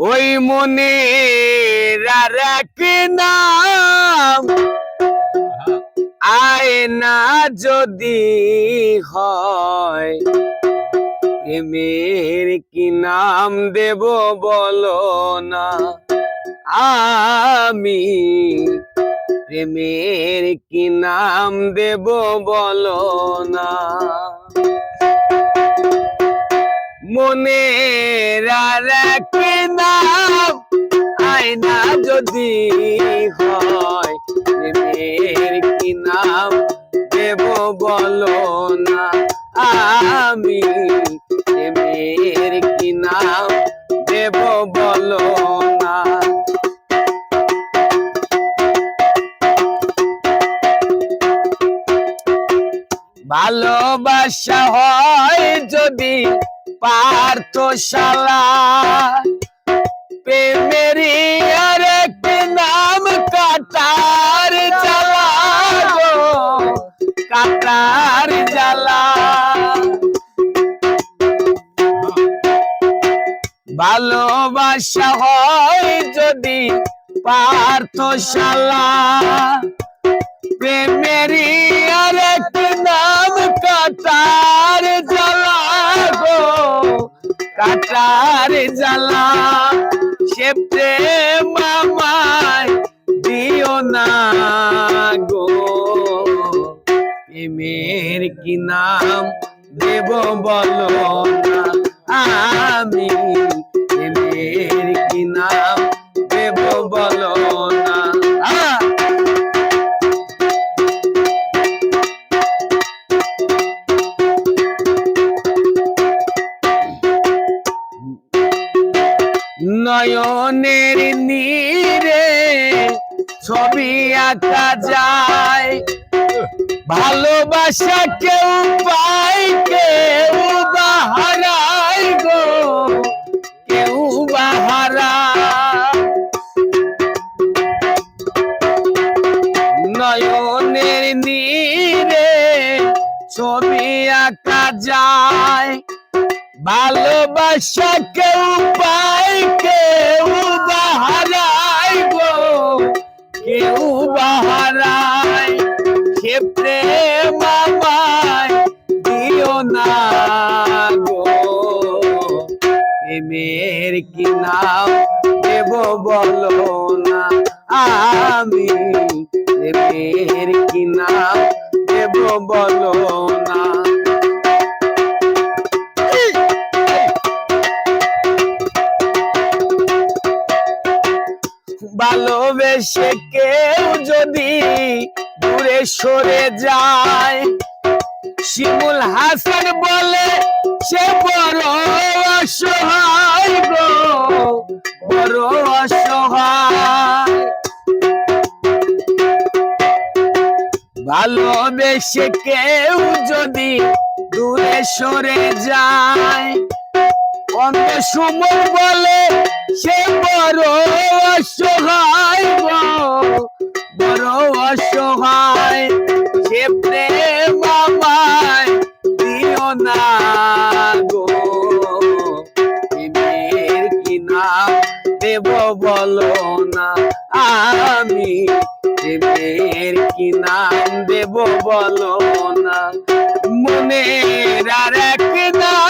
ওই মনে নাম। আয়না যদি হয়, প্রেমের কি নাম দেব বলো না। আমি প্রেমের কি নাম দেব বলো না। মনে রাখে আয়না যদি হয়, প্রেমের কি নাম দেব বলো না? আমি প্রেমের কি নাম দেব বলো না? ভালোবাসা হয় যদি পার্থশালা প্রেমেরই আর একটি নাম কাটার জ্বালা গো, কাটার জ্বালা ভালোবাসা হয় যদি পার্থশালা প্রেমেরই আর নাম কাটার জ্বালা গো কাটার জ্বালা সে প্রেম আমায় দিও না গো। প্রেমের কি নাম দেব বলো না আমি? নয়নের নীরে ছবি আঁকা যায়। ভালোবাসা কেউ পায়, কেউ বাহারায় গো, কেউ বাহারায় নয়নের নীরে ছবি আঁকা যায়। ভালোবাসা কেউ পায়, কেউ বাহারায় গো। কেউ বাহারায়, সে প্রেম আমায় দিও না গো। প্রেমের কি নাম দেব বলো না আমি। প্রেমের কি নাম দেব বলো না ভালোবেসে কেউ যদি দূরে সরে যায়। শিমুল হাসান বলে, সে বড় অসহায় গো, বড় অসহায়। ভালোবেসে কেউ যদি দূরে সরে যায় অন্য সময় বলে, সে বড় অসহায় বড় অসহায়। সে প্রেম আমায় দিও না গো। প্রেমের কি নাম দেব বলো না আমি। প্রেমের কি নাম দেব বলো না। মনে আর এক নাম